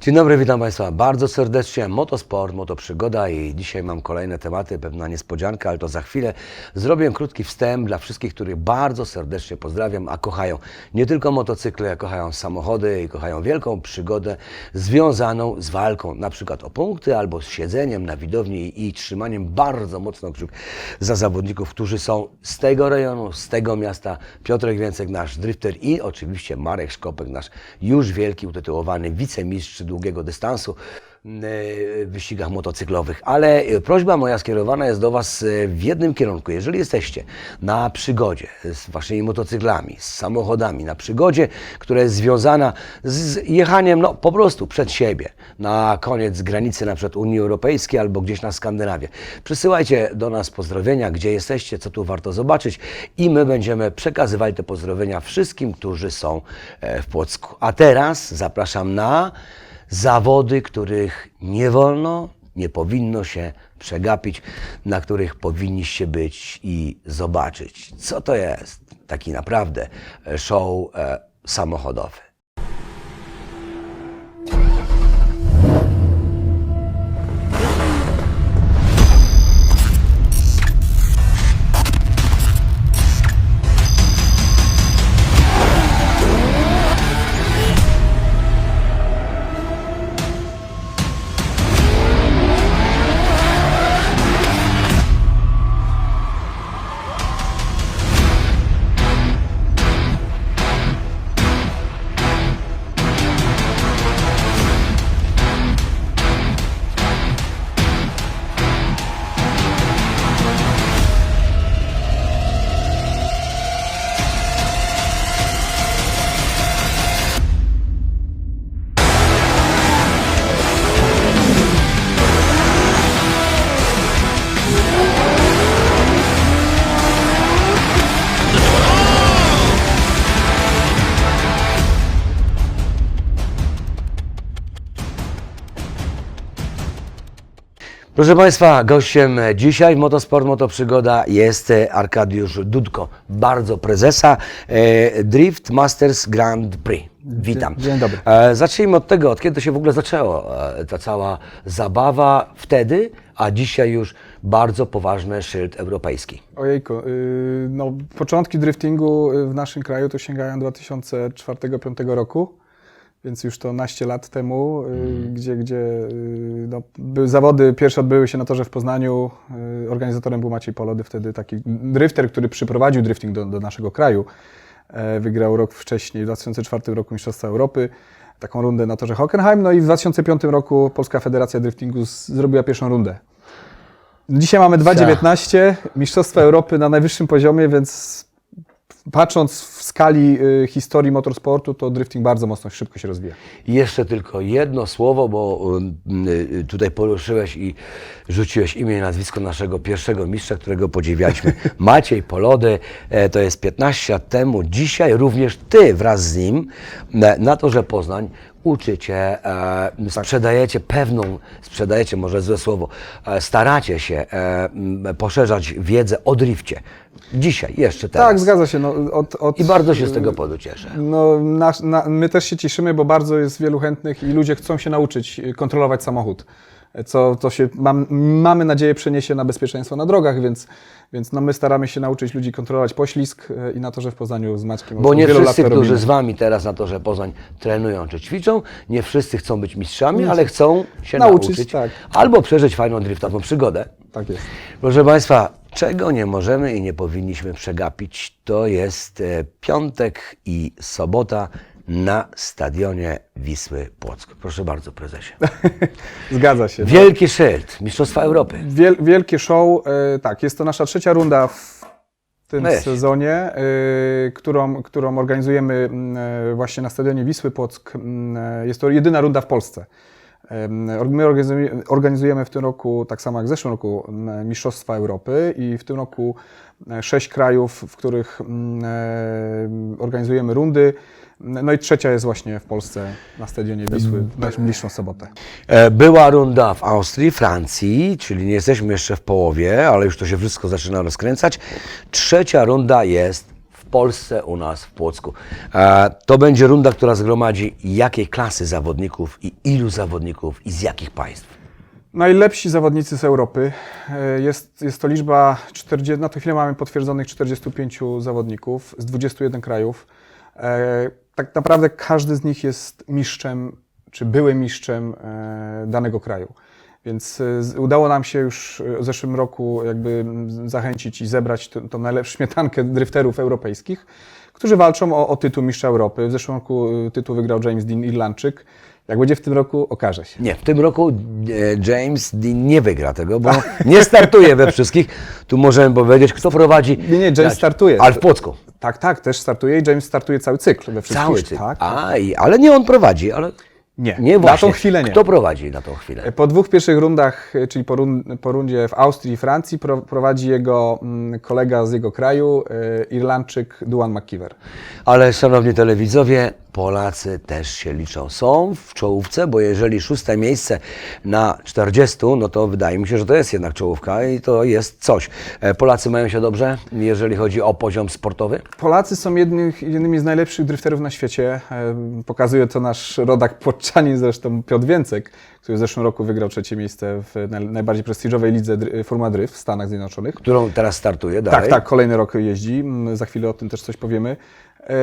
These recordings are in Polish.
Dzień dobry, witam Państwa bardzo serdecznie. Motosport, motoprzygoda i dzisiaj mam kolejne tematy, pewna niespodzianka, ale to za chwilę. Zrobię krótki wstęp dla wszystkich, których bardzo serdecznie pozdrawiam, a kochają nie tylko motocykle, kochają samochody i kochają wielką przygodę związaną z walką, na przykład o punkty albo z siedzeniem na widowni i, trzymaniem bardzo mocno kciuk za zawodników, którzy są z tego rejonu, z tego miasta. Piotrek Więcek, nasz drifter i oczywiście Marek Szkopek, nasz już wielki, utytułowany wicemistrz długiego dystansu w wyścigach motocyklowych. Ale e, prośba moja skierowana jest do Was e, w jednym kierunku. Jeżeli jesteście na przygodzie z Waszymi motocyklami, z samochodami, na przygodzie, która jest związana z jechaniem no, po prostu przed siebie, na koniec granicy na przykład Unii Europejskiej albo gdzieś na Skandynawię, przysyłajcie do nas pozdrowienia, gdzie jesteście, co tu warto zobaczyć i my będziemy przekazywali te pozdrowienia wszystkim, którzy są e, w Płocku. A teraz zapraszam na zawody, których nie wolno, nie powinno się przegapić, na których powinniście być i zobaczyć, co to jest taki naprawdę show e, samochodowy. Proszę Państwa, gościem dzisiaj w Motosport Motoprzygoda jest e, Arkadiusz Dudko, bardzo prezesa e, Drift Masters Grand Prix. Witam. Dzień dobry. E, zacznijmy od tego, od kiedy to się w ogóle zaczęło, ta cała zabawa wtedy, a dzisiaj już bardzo poważny szyld europejski. Ojejku, yy, no, początki driftingu y, w naszym kraju to sięgają 2004-2005 roku, więc już to naście lat temu, yy, gdzie, gdzie yy, no, były zawody pierwsze odbyły się na torze w Poznaniu. Yy, organizatorem był Maciej Polody, wtedy taki drifter, który przyprowadził drifting do, do naszego kraju. E, wygrał rok wcześniej, w 2004 roku Mistrzostwa Europy, taką rundę na torze Hockenheim, no i w 2005 roku Polska Federacja Driftingu zrobiła pierwszą rundę. Dzisiaj mamy 2,19, Mistrzostwa Europy na najwyższym poziomie, więc patrząc w skali y, historii motorsportu, to drifting bardzo mocno, szybko się rozwija. I jeszcze tylko jedno słowo, bo y, y, tutaj poruszyłeś i rzuciłeś imię i nazwisko naszego pierwszego mistrza, którego podziwialiśmy. Maciej Polody, e, to jest 15 lat temu. Dzisiaj również Ty wraz z nim e, na torze Poznań uczycie, e, sprzedajecie pewną, sprzedajecie może złe słowo, e, staracie się e, m, poszerzać wiedzę o drifcie. Dzisiaj, jeszcze teraz. Tak, zgadza się. No, od, od, I bardzo się z tego powodu cieszę. No, nasz, na, my też się cieszymy, bo bardzo jest wielu chętnych i ludzie chcą się nauczyć y, kontrolować samochód. Co to się, mam, mamy nadzieję, przeniesie na bezpieczeństwo na drogach, więc, więc no my staramy się nauczyć ludzi kontrolować poślizg y, i na torze w Poznaniu z Maćkiem. Bo nie wszyscy, to którzy robimy. z Wami teraz na torze Poznań trenują czy ćwiczą, nie wszyscy chcą być mistrzami, ale chcą się nauczyć, Nauczyć, tak. albo przeżyć fajną driftową przygodę. Tak jest. Proszę Państwa, czego nie możemy i nie powinniśmy przegapić, to jest e, piątek i sobota na stadionie Wisły Płock. Proszę bardzo, prezesie. Zgadza się. Wielki szyld, Mistrzostwa Europy. Wiel, wielkie show, e, tak, jest to nasza trzecia runda w tym Weź. sezonie, e, którą, którą organizujemy e, właśnie na stadionie Wisły Płock. Jest to jedyna runda w Polsce. My organizujemy, w tym roku, tak samo jak w zeszłym roku, Mistrzostwa Europy i w tym roku e, sześć krajów, w których m, e, organizujemy rundy. No i trzecia jest właśnie w Polsce na stadionie Wisły w najbliższą sobotę. E, Była runda w Austrii, Francji, czyli nie jesteśmy jeszcze w połowie, ale już to się wszystko zaczyna rozkręcać. Trzecia runda jest Polsce, u nas w Płocku. E, To będzie runda, która zgromadzi jakiej klasy zawodników i ilu zawodników i z jakich państw. Najlepsi zawodnicy z Europy. E, Jest, jest to liczba 40, na tę chwilę mamy potwierdzonych 45 zawodników z 21 krajów. E, Tak naprawdę każdy z nich jest mistrzem, czy byłym mistrzem danego kraju. Więc z- udało nam się już e, w zeszłym roku jakby zachęcić i zebrać tą najlepszą śmietankę drifterów europejskich, którzy walczą o, o tytuł mistrza Europy. W zeszłym roku e, tytuł wygrał James Dean Irlandczyk. Jak będzie w tym roku, okaże się. Nie, w tym roku e, James Dean nie wygra tego, bo nie startuje we wszystkich. Tu możemy powiedzieć, kto prowadzi. Nie, nie, James startuje. Ale w Płocku. Tak, tak, też startuje i James startuje cały cykl we wszystkich. Cały cykl. Tak, A, i, ale nie on prowadzi, ale Nie, nie na tą chwilę nie. Kto prowadzi na tą chwilę? Po dwóch pierwszych rundach, czyli po, run, po rundzie w Austrii i Francji, pro, prowadzi jego mm, kolega z jego kraju, e, Irlandczyk Duan McKeever. Ale szanowni telewidzowie, Polacy też się liczą. Są w czołówce, bo jeżeli szóste miejsce na 40, no to wydaje mi się, że to jest jednak czołówka i to jest coś. E, Polacy mają się dobrze, jeżeli chodzi o poziom sportowy? Polacy są jednych, jednymi z najlepszych drifterów na świecie. E, Pokazuje to nasz rodak płoczanin, zresztą Piotr Więcek, który w zeszłym roku wygrał trzecie miejsce w naj, najbardziej prestiżowej lidze Formuła Drift w Stanach Zjednoczonych. Którą teraz startuje dalej. Tak, tak, kolejny rok jeździ. Mm, Za chwilę o tym też coś powiemy. E,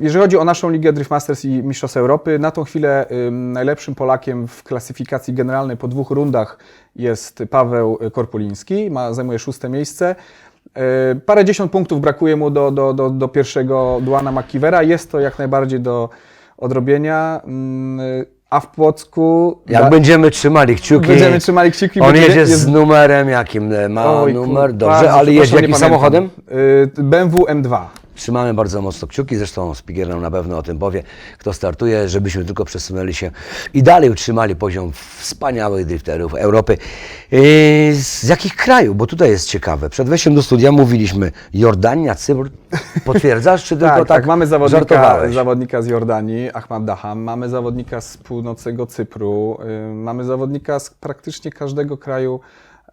Jeżeli chodzi o naszą ligę Drift Masters i Mistrzostw Europy, na tą chwilę ym, najlepszym Polakiem w klasyfikacji generalnej po dwóch rundach jest Paweł Korpuliński, ma, zajmuje szóste miejsce. E, Parę dziesiąt punktów brakuje mu do, do, do, do pierwszego Duana McKeevera. Jest to jak najbardziej do odrobienia. Mm, A w Płocku... Jak da- będziemy trzymali kciuki. Będziemy trzymali kciuki. On będzie- jedzie jest- z numerem jakim? Ma numer, dobrze, ale jeździ jakim nie samochodem? pamiętam. Y, BMW M2. Trzymamy bardzo mocno kciuki, zresztą Spigier nam na pewno o tym powie, kto startuje, żebyśmy tylko przesunęli się i dalej utrzymali poziom wspaniałych drifterów Europy. Yy, Z jakich krajów? Bo tutaj jest ciekawe. Przed wejściem do studia mówiliśmy Jordania, Cypr. Potwierdzasz, czy tylko Tak, tak, tak, mamy zawodnika, żartowałeś? zawodnika z Jordanii, Ahmad Daham, mamy zawodnika z północnego Cypru, y, mamy zawodnika z praktycznie każdego kraju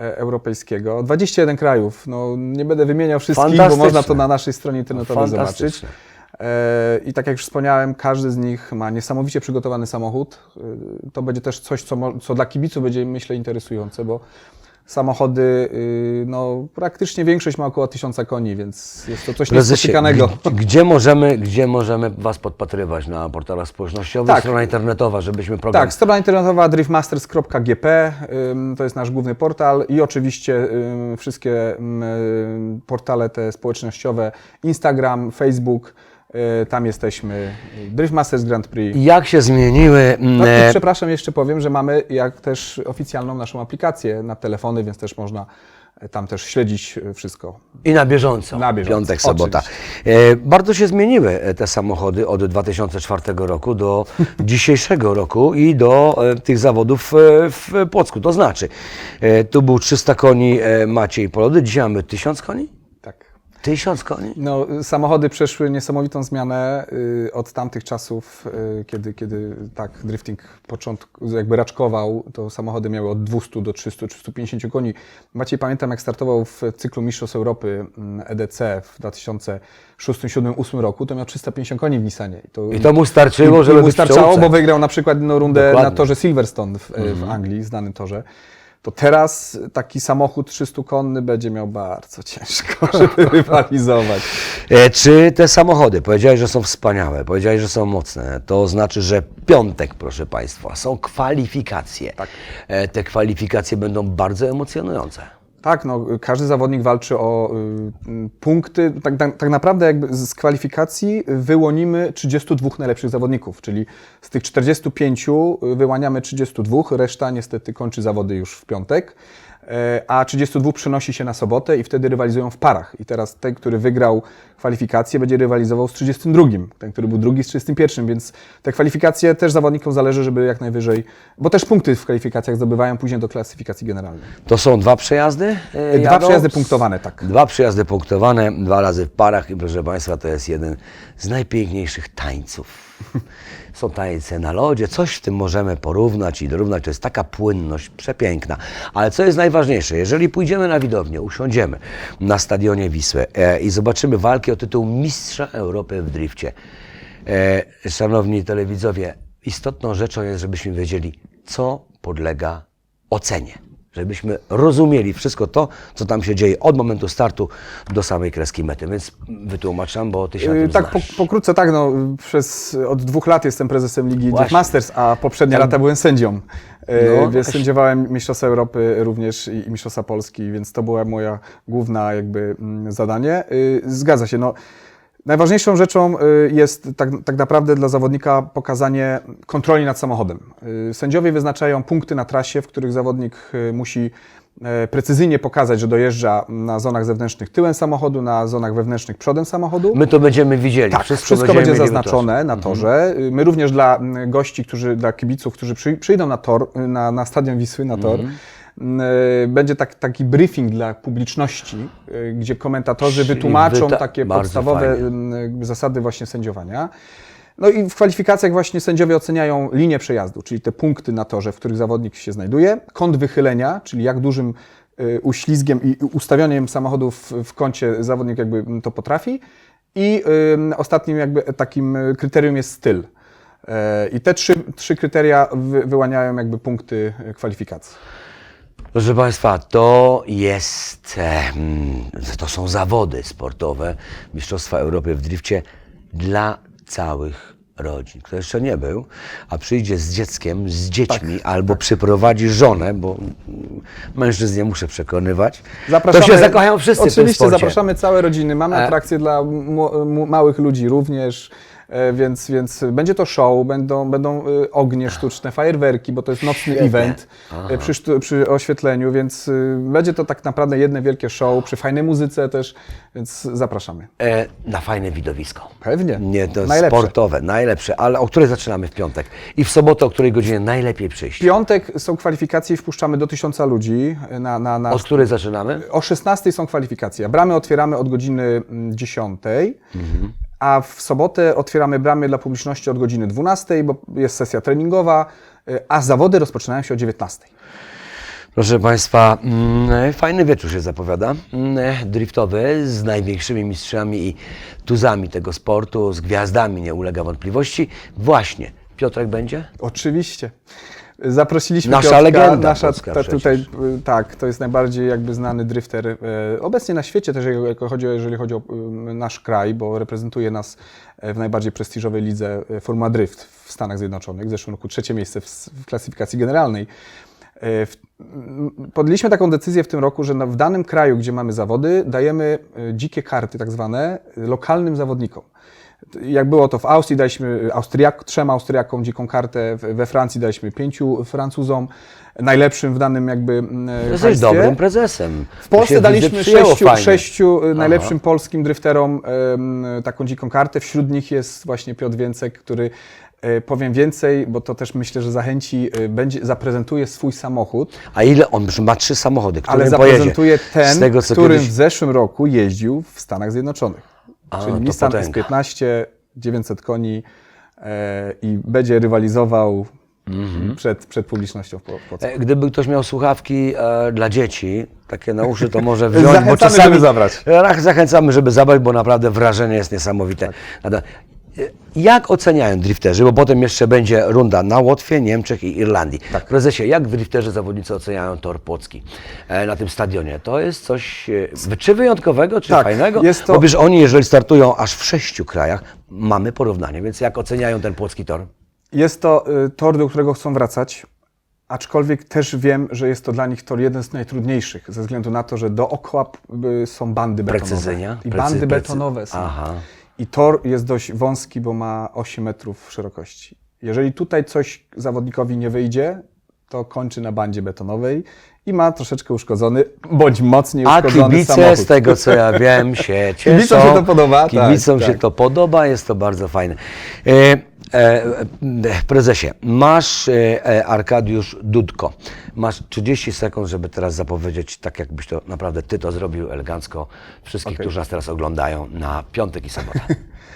europejskiego. 21 krajów, no nie będę wymieniał wszystkich, bo można to na naszej stronie internetowej zobaczyć. Fantastyczne. E, I tak jak już wspomniałem, każdy z nich ma niesamowicie przygotowany samochód. Y, To będzie też coś, co, co dla kibiców będzie, myślę, interesujące, bo samochody, y, no praktycznie większość ma około 1000 koni, więc jest to coś niespotykanego. Gdzie możemy, gdzie możemy Was podpatrywać na portalach społecznościowych, Tak. strona internetowa, żebyśmy program... Tak, strona internetowa driftmasters.gp to jest nasz główny portal i oczywiście wszystkie portale te społecznościowe, Instagram, Facebook, tam jesteśmy, Driftmasters Grand Prix. Jak się zmieniły... No mm, i przepraszam, jeszcze powiem, że mamy jak też oficjalną naszą aplikację na telefony, więc też można e, tam też śledzić e, wszystko. I na bieżąco. Na bieżąco, Piątek, sobota. E, bardzo się zmieniły e, te samochody od 2004 roku do dzisiejszego roku i do e, tych zawodów e, w Płocku. To znaczy, e, tu był 300 koni e, Maciej Polody, dzisiaj mamy 1000 koni? 1000 koni? No, y, samochody przeszły niesamowitą zmianę y, od tamtych czasów, y, kiedy, kiedy tak drifting początku, jakby raczkował, to samochody miały od 200 do 300-350 koni. Maciej pamiętam, jak startował w cyklu Mistrzostw Europy mm, EDC w 2006, 2007, 2008 roku, to miał 350 koni w Nissanie. I I to mu starczyło, i- żeby i mu starczało, bo wygrał na przykład jedną rundę Dokładnie. na torze Silverstone w, w Anglii, znanym torze. To teraz taki samochód 300-konny będzie miał bardzo ciężko, żeby rywalizować. E, Czy te samochody, powiedziałeś, że są wspaniałe, powiedziałeś, że są mocne, to znaczy, że piątek, proszę Państwa, są kwalifikacje. Tak. E, Te kwalifikacje będą bardzo emocjonujące. Tak, no, każdy zawodnik walczy o y, y, punkty. Tak, tak, tak naprawdę jakby z kwalifikacji wyłonimy 32 najlepszych zawodników, czyli z tych 45 wyłaniamy 32, reszta niestety kończy zawody już w piątek, a 32 przenosi się na sobotę i wtedy rywalizują w parach. I teraz ten, który wygrał kwalifikację, będzie rywalizował z 32, ten, który był drugi z 31, więc te kwalifikacje też zawodnikom zależy, żeby jak najwyżej, bo też punkty w kwalifikacjach zdobywają później do klasyfikacji generalnej. To są dwa przejazdy? e, Dwa jadą? przejazdy punktowane, tak. Dwa przejazdy punktowane, dwa razy w parach i proszę Państwa, to jest jeden z najpiękniejszych tańców są tańce na lodzie, coś w tym możemy porównać i dorównać. To jest taka płynność przepiękna. Ale co jest najważniejsze, jeżeli pójdziemy na widownię, usiądziemy na stadionie Wisły e, i zobaczymy walki o tytuł Mistrza Europy w drifcie. E, szanowni telewidzowie, istotną rzeczą jest, żebyśmy wiedzieli, co podlega ocenie. Żebyśmy rozumieli wszystko to, co tam się dzieje od momentu startu do samej kreski mety. Więc wytłumaczam, bo ty się na Yy, tym Tak, po, znasz. pokrótce tak, no, przez, od dwóch lat jestem prezesem Ligi Właśnie. Drift Masters, a poprzednie lata byłem sędzią. No, No, więc właśnie. sędziowałem Mistrzostwa Europy również i, i Mistrzostwa Polski, więc to była moja główna jakby mm, zadanie. Yy, Zgadza się, no. Najważniejszą rzeczą y, jest tak, tak naprawdę dla zawodnika pokazanie kontroli nad samochodem. Y, Sędziowie wyznaczają punkty na trasie, w których zawodnik y, musi e, precyzyjnie pokazać, że dojeżdża na zonach zewnętrznych tyłem samochodu, na zonach wewnętrznych przodem samochodu. My to będziemy widzieli. Tak, wszystko, wszystko, będzie zaznaczone na torze. Y, My również dla mm, gości, którzy, dla kibiców, którzy przy, przyjdą na tor, na, na stadion Wisły, na tor, Mhm. Y, będzie tak, taki briefing dla publiczności, y, gdzie komentatorzy wytłumaczą wyta- takie podstawowe fajnie. y, zasady właśnie sędziowania. No i w kwalifikacjach właśnie sędziowie oceniają linię przejazdu, czyli te punkty na torze, w których zawodnik się znajduje, kąt wychylenia, czyli jak dużym uślizgiem i ustawieniem samochodu w, kącie zawodnik jakby to potrafi. I ostatnim jakby takim kryterium jest styl. E, I te trzy, trzy kryteria wy, wyłaniają jakby punkty kwalifikacji. Proszę Państwa, to jest, to są zawody sportowe Mistrzostwa Europy w drifcie dla całych rodzin. Kto jeszcze nie był, a przyjdzie z dzieckiem, z dziećmi, Tak, albo przyprowadzi żonę, bo mężczyzn nie muszę przekonywać, Zapraszamy, to się zakochają wszyscy Oczywiście, zapraszamy całe rodziny. Mamy E. atrakcje dla mu- mu- małych ludzi również. E, Więc, więc będzie to show, będą, będą e, ognie sztuczne, fajerwerki, bo to jest nocny event e, przy, przy oświetleniu, więc będzie to tak naprawdę jedno wielkie show, przy fajnej muzyce też, więc zapraszamy. E, na fajne widowisko. Pewnie. Nie, to Najlepsze. sportowe, najlepsze, ale o której zaczynamy w piątek? I w sobotę, o której godzinie najlepiej przyjść? W piątek są kwalifikacje i wpuszczamy do tysiąca ludzi na, na, na Od której zaczynamy? O 16 są kwalifikacje. Bramy otwieramy od godziny mm, 10, a w sobotę otwieramy bramy dla publiczności od godziny 12, bo jest sesja treningowa, y, a zawody rozpoczynają się o 19. Proszę Państwa, mm, fajny wieczór się zapowiada. Mm, Driftowy z największymi mistrzami i tuzami tego sportu, z gwiazdami, nie ulega wątpliwości. Właśnie, Piotrek będzie? Oczywiście. Zaprosiliśmy Nasza Piotrka, legenda nasza polska ta, tutaj, y, tak, to jest najbardziej jakby znany drifter e, obecnie na świecie też, jeżeli chodzi o, jeżeli chodzi o y, nasz kraj, bo reprezentuje nas w najbardziej prestiżowej lidze Formuła Drift w Stanach Zjednoczonych. W zeszłym roku trzecie miejsce w, w klasyfikacji generalnej. E, w- Podjęliśmy taką decyzję w tym roku, że na, w danym kraju, gdzie mamy zawody, dajemy dzikie karty, tak zwane, lokalnym zawodnikom. Jak było to w Austrii, daliśmy Austriak, trzem Austriakom dziką kartę, we Francji daliśmy pięciu Francuzom, najlepszym w danym jakby m, Jesteś państwie. dobrym prezesem. W Polsce daliśmy sześciu, sześciu y, najlepszym Aha. polskim drifterom taką dziką kartę. Wśród nich jest właśnie Piotr Więcek, który e, powiem więcej, bo to też myślę, że zachęci, będzie, zaprezentuje swój samochód, A ile on ma trzy samochody, którym ale pojedzie? zaprezentuje ten, Z tego, którym kiedyś... w zeszłym roku jeździł w Stanach Zjednoczonych. A, Czyli Nissan potęga. S15, 900 koni e, i będzie rywalizował Mhm. przed, przed publicznością w Płocku. E, Gdyby ktoś miał słuchawki e, dla dzieci, takie na uszy, to może wziąć, bo Zachęcamy, czasami... żeby zabrać. Ach, Zachęcamy, żeby zabrać, bo naprawdę wrażenie jest niesamowite. Nada- e, Jak oceniają drifterzy, bo potem jeszcze będzie runda na Łotwie, Niemczech i Irlandii. Tak. Prezesie, jak drifterzy zawodnicy oceniają tor Płocki e, na tym stadionie? To jest coś e, czy wyjątkowego, czy Tak, fajnego? jest to- Bo wiesz, oni jeżeli startują aż w sześciu krajach, mamy porównanie, więc jak oceniają ten Płocki tor? Jest to y, tor, do którego chcą wracać, aczkolwiek też wiem, że jest to dla nich tor jeden z najtrudniejszych, ze względu na to, że dookoła y, są bandy betonowe. Precyzyjnia? I Precy- bandy precy- betonowe są. Aha. I tor jest dość wąski, bo ma 8 metrów szerokości. Jeżeli tutaj coś zawodnikowi nie wyjdzie, to kończy na bandzie betonowej i ma troszeczkę uszkodzony, bądź mocniej A uszkodzony kibice, samochód. z tego co ja wiem, się cieszą. Kibicom się to podoba, tak, Kibicom się tak. to podoba, jest to bardzo fajne. E, e, e, prezesie, masz e, e, Arkadiusz Dudko. Masz 30 sekund, żeby teraz zapowiedzieć, tak jakbyś to naprawdę ty to zrobił elegancko wszystkich, którzy nas teraz oglądają na piątek i sobotę.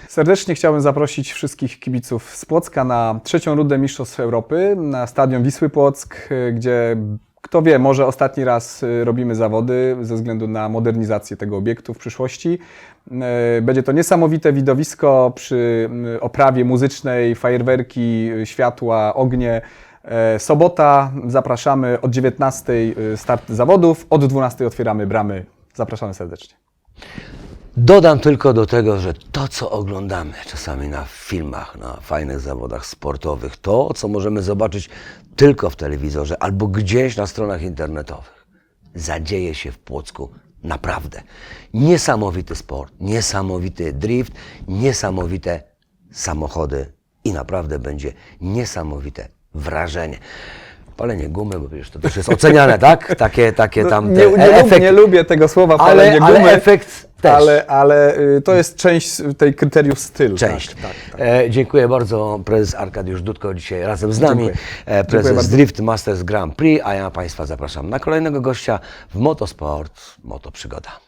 Serdecznie chciałbym zaprosić wszystkich kibiców z Płocka na trzecią rundę Mistrzostw Europy na stadion Wisły Płock, y, gdzie kto wie, może ostatni raz y, robimy zawody ze względu na modernizację tego obiektu w przyszłości. Y, Będzie to niesamowite widowisko przy y, oprawie muzycznej, fajerwerki, światła, ognie. E, Sobota, zapraszamy od 19 start zawodów, od 12 otwieramy bramy. Zapraszamy serdecznie. Dodam tylko do tego, że to, co oglądamy czasami na filmach, na fajnych zawodach sportowych, to, co możemy zobaczyć tylko w telewizorze albo gdzieś na stronach internetowych, zadzieje się w Płocku naprawdę. Niesamowity sport, niesamowity drift, niesamowite samochody i naprawdę będzie niesamowite wrażenie. Palenie gumy, bo przecież to też jest oceniane, tak? Takie, takie tam nie, nie, lub, efekty. nie lubię tego słowa ale, palenie ale gumy, efekt też. ale, ale y, to jest część tej kryteriów stylu. Część. Tak, tak, tak. E, dziękuję bardzo. Prezes Arkadiusz Dudko dzisiaj razem z nami. Dziękuję. E, Dziękuję prezes bardzo. Drift Masters Grand Prix, a ja Państwa zapraszam na kolejnego gościa w Motosport, Moto Przygoda.